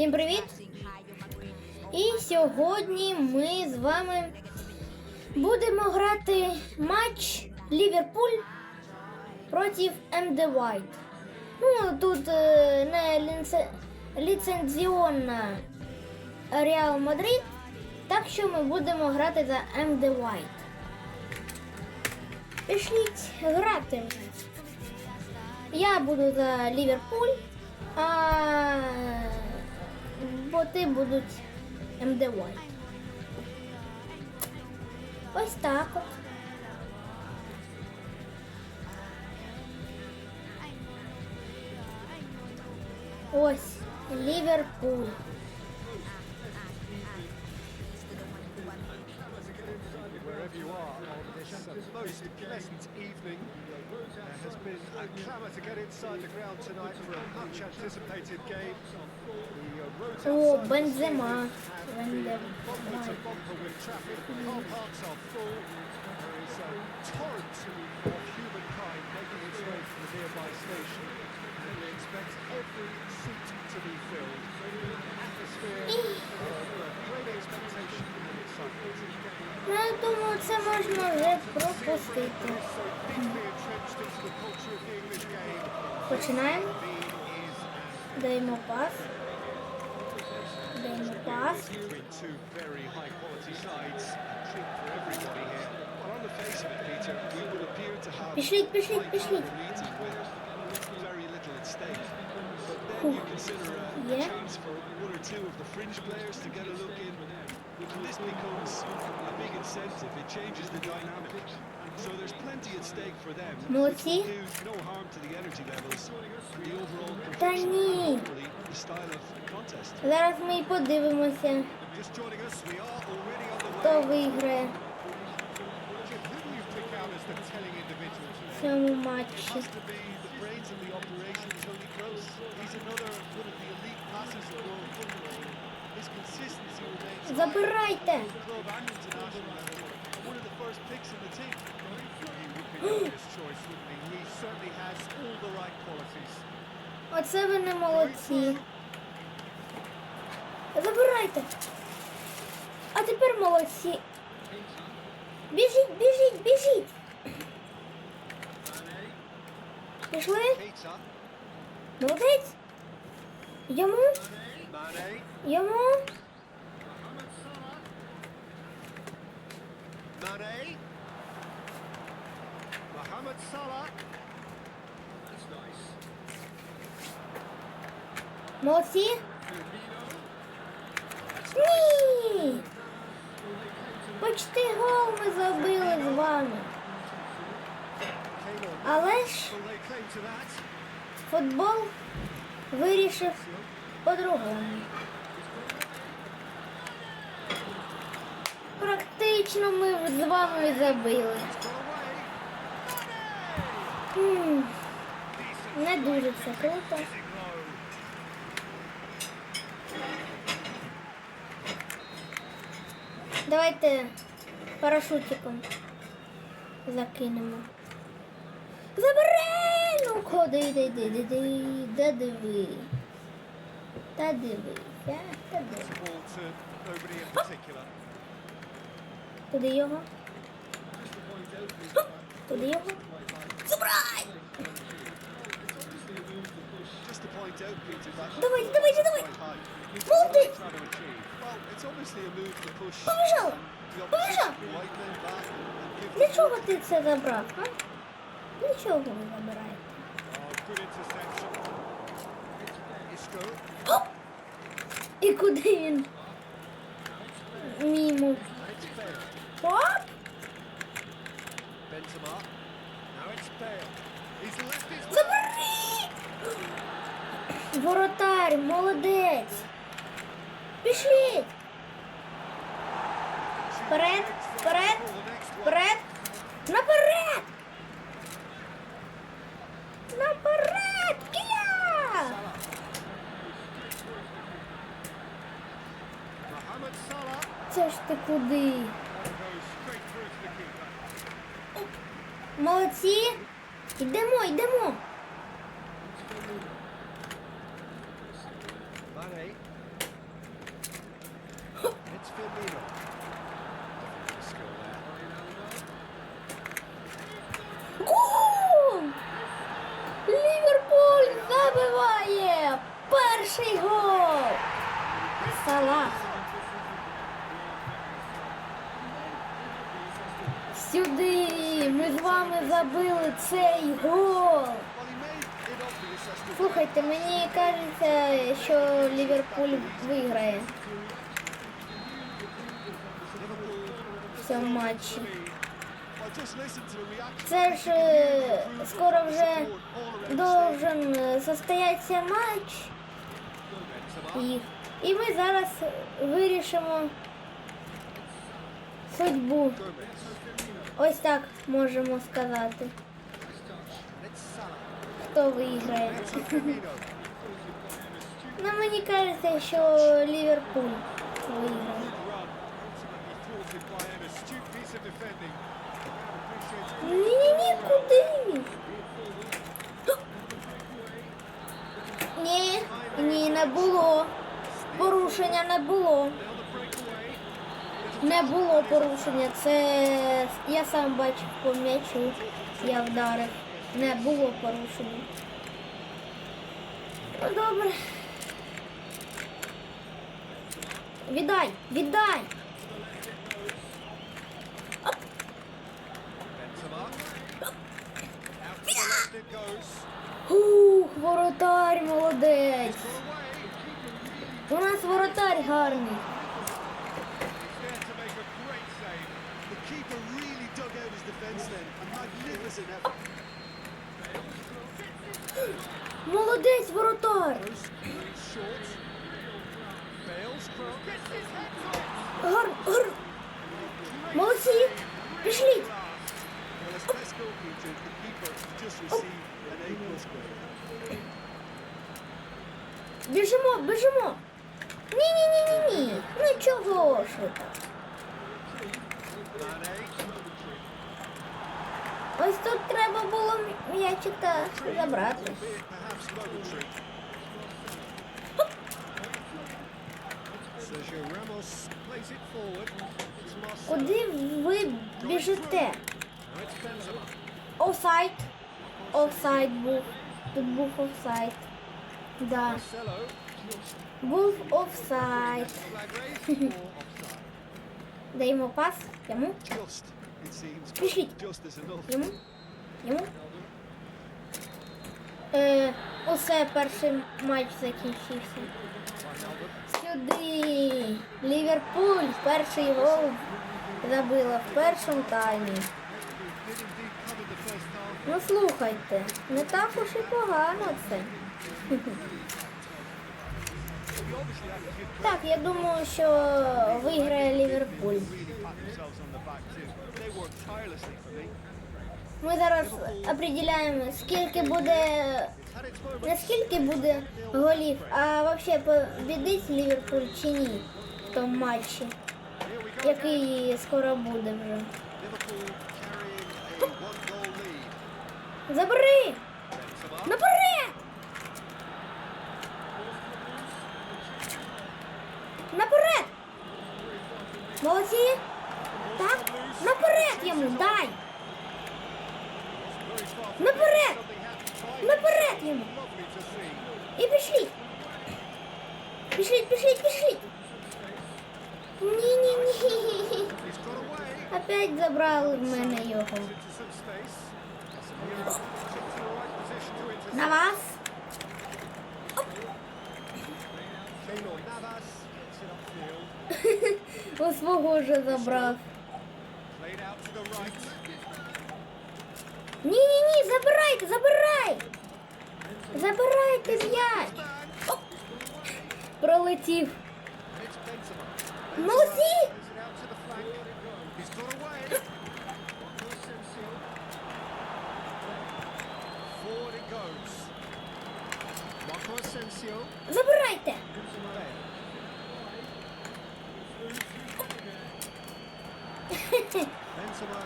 Всім привіт! І сьогодні ми з вами будемо грати матч Ліверпуль проти МД White. Ну, тут е, не ліцензіонна Реал Мадрид, так що ми будемо грати за МД White. Пішліть грати. Я буду за Ліверпуль, а боти будуть МД White. Ось так от. Ось Ліверпуль. Uh, uh, О, Бензема. Бензема. Ну, я думаю, це можна вже пропустити. Починаємо. Даємо пас. Даємо пас. between two very high quality sides. A treat for everybody here. Well, on the face of it, Peter, we would appear to have Пішліть, пішліть, quite пішліть. a meeting with very little at stake. But then you consider a Yeah. chance for one or two of the fringe players to get a look in. This becomes a big incentive. It changes the dynamic. So there's plenty at stake for them. Do no harm to the energy levels, the overall Та ні. the style of contest. Зараз ми і подивимося, Just joining us, we are already on the хто way. виграє в цьому матчі. He's another one of the elite passes of world football. Забирайте! Оце ви не молодці. Забирайте. А тепер молодці. Біжіть, біжіть, біжіть. Пішли? Молодець. Йому? Йому? Молодці? Ні. Почти гол ми забили з вами. Але ж футбол вирішив по-другому. Практично ми з вами забили. М, Не дуже це круто. Давайте парашутиком закинемо. Забери! Ну ходи, йди, йди, йди, йди, диви. Та дивися, та диви. Ball to nobody in particular. Туди його. Туди його. That Давайте, давайте, давайте. Молодець! Побіжав! Побіжав! Для чого ти це забрав? А? Для чого ви забираєте? І куди він? Мімо. It's Оп! Benzema. Now it's Bale. He's left his Забери! Воротар, молодець. Пішліть. Вперед, вперед, вперед. Наперед! Наперед! Це ж ти куди? Молодці. Йдемо, йдемо. Mane. Firmino. Nothing but skill there. Гол! Ліверпуль забиває перший гол. Салах. Сюди ми з вами забили цей гол. Слухайте, мені кажеться, що Ліверпуль виграє в цьому матчі. Це ж е, скоро вже должен е, состоятися матч. їх. І ми зараз вирішимо судьбу. Ось так можемо сказати. Хто виграє. Ну, мені кажеться, що Ліверпуль виграє. Ні-ні-ні, куди? Ні, ні, не було. Порушення не було. Не було порушення. Це я сам бачив по м'ячу. Я вдарив. Не було порушення. Ну добре. Віддай, віддай. Goes. Ух, воротар молодець. У нас воротар гарний. Head on. Гар, гар. Молодці. Пішліть. Well, as best goalkeeper, the keeper just received an A plus grade. Біжимо, біжимо. Ні-ні-ні-ні-ні. Ну чого ж ви так? Mane. Ось тут треба було м'ячика забрати. Куди ви біжите? Офсайд. Офсайд був. Тут був офсайд. Да. Був офсайд. Даємо пас. Йому. Enough. Йому. Йому. Е, усе, перший матч закінчився. Сюди. Ліверпуль перший гол забила в першому таймі. Ну слухайте, не так уж і погано це. Так, я думаю, що виграє Ліверпуль. Ми зараз определяємо, скільки буде, Had its moments. не скільки буде голів, а взагалі побідить Ліверпуль чи ні в тому матчі, який скоро буде вже. Забери! Наперед! Наперед! Молодці! Йому дай! Наперед! Наперед йому! І пішліть! Пішліть, пішліть, пішліть! Ні-ні-ні! Опять забрали в мене його. На вас! У свого вже забрав. Played out to the right. Ні-ні-ні, забирайте, забирай! Забирайте м'яч! Man. Пролетів. And it's Benzema. Молодці! Plays it out to the flank. He's got away. Forward it goes. Marco Asensio. Забирайте! Benzema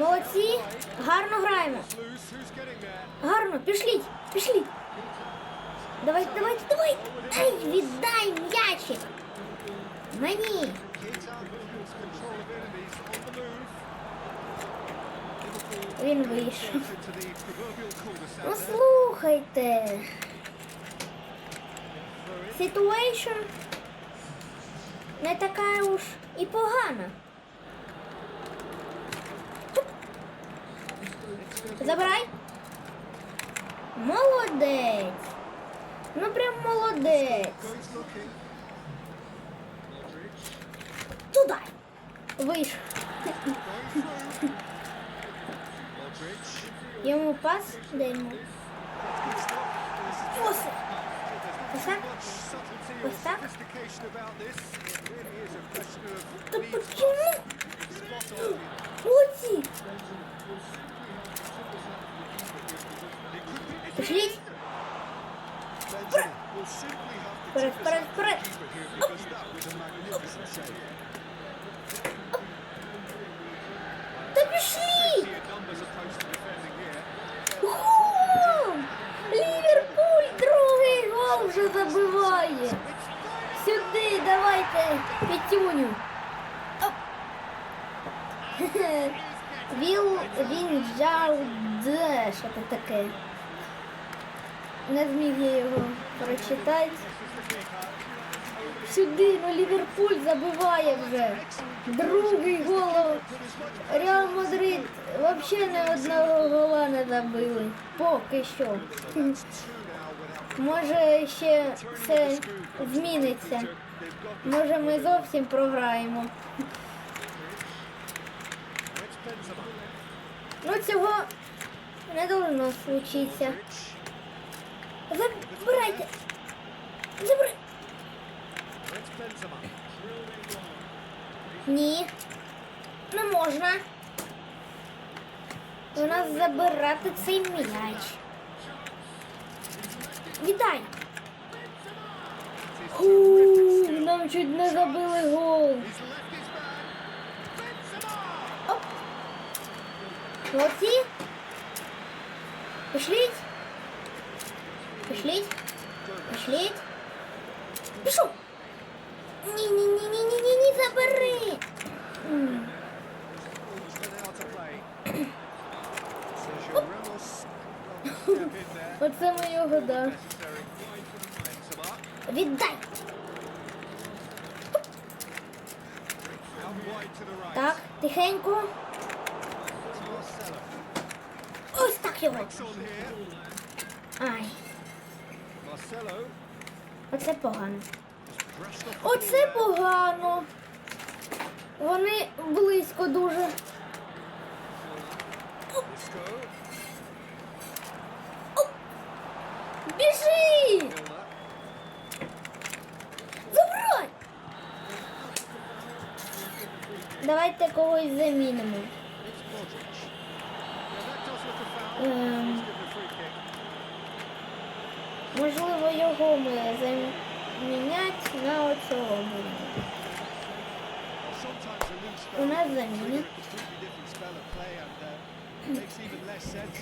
Молодці! Гарно граємо! Гарно, пішліть! Пішліть! Давайте, давайте, давайте! Ай, віддай м'ячик! Мені! Він вийшов. Ну слухайте. Situation не така уж і погана. Забирай. Молодець. Ну прям молодець. Туди. Вийшов. Йому пас, дай йому. Good stuff. This is Ось. Ось так. Ось так. sophistication about this. Was a magnificent save. Та пішли. Гол! Ліверпуль другий гол вже забиває. Сюди, давайте, що це таке. Не зміг я його прочитати. Сюди, ну Ліверпуль забиває вже. Другий гол. Реал Мадрид взагалі не одного гола не забили. Поки що. Може ще все зміниться. Може ми зовсім програємо. Ну цього не должно случитися. Забирайте. Забирай. It's Benzema. Ні. Не можна. У нас забирати цей м'яч. Віддай. Ху, нам чуть не забили гол. Оп. Молодці. Пішліть. Пішліть. Пішліть. Пішов. Ні-ні-ні-ні-ні-ні, забери. М. Almost been out to play. Sergio Step in there. Оце ми його. Віддай. Так, тихенько. Ось так його. Ай. Оце погано. Оце погано. Вони близько дуже. Біжи! Milner. Давайте когось замінимо. It's можливо, його ми замінять на оцього будемо. У нас uh, sense.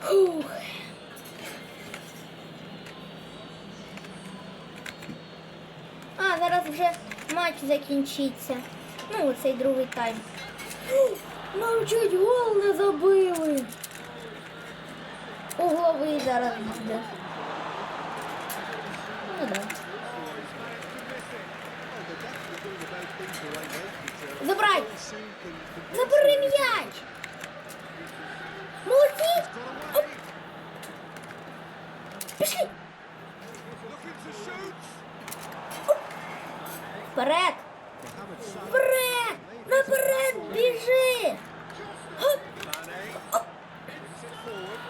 Фух. А, зараз вже матч закінчиться. Ну, цей другий тайм. Нам чуть гол не забили. Угловий зараз буде. Ну да. Забирай! Забери м'яч! Молодці! Оп! Пішли! Looking. Вперед! Mohamed Salah. Вперед! Наперед біжи! Хоп! Mane. Brings it forward.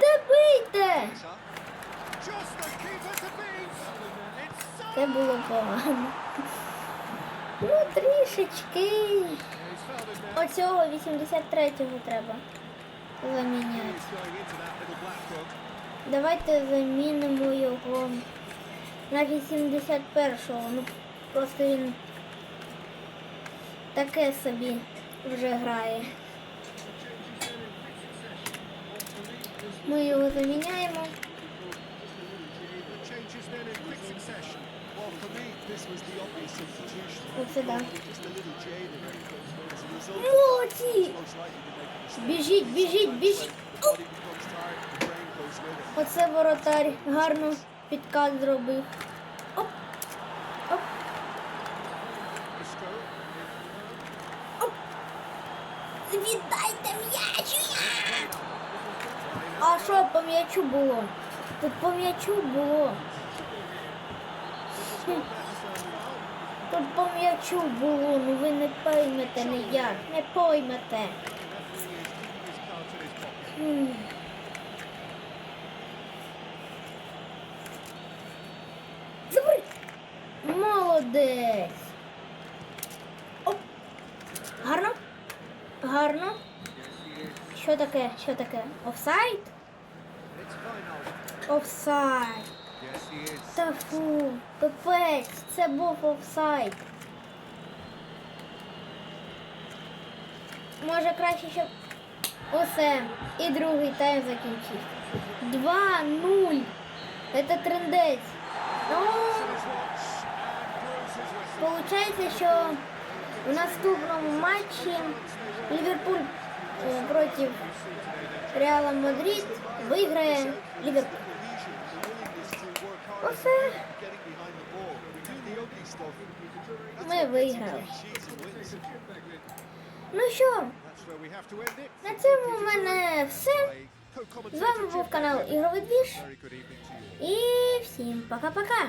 Добийте! Just the keeper to beat. It's Це було погано. Ну, трішечки. Оцього 83-го треба заміняти. Давайте замінимо його на 81-го. Ну, просто він таке собі вже грає. Ми його заміняємо. Changes then in quick succession. Оце да. Молодці! Біжіть, біжіть, біжіть. It. Оце воротар гарно підкат зробив. Оп. Оп. Isco, Віддайте м'яч! А що по м'ячу було? Тут по м'ячу було. Тут по м'ячу було, ну ви не поймете не поймете. his pocket. Хм. Забери! Молодець! Оп! Гарно? Гарно? Що таке? Що таке? Офсайд? Офсайд. Та фу, пипець, це був офсайд. Може краще, щоб усе. І другий тайм закінчився. 2-0. Це трендець. Ну. Получається, що в наступному матчі Ліверпуль е, проти Реала Мадрид виграє Ліверпуль. Stuff. ми виграли. Ну що, на цьому в мене все. З вами був канал Ігровий you. І всім пока-пока.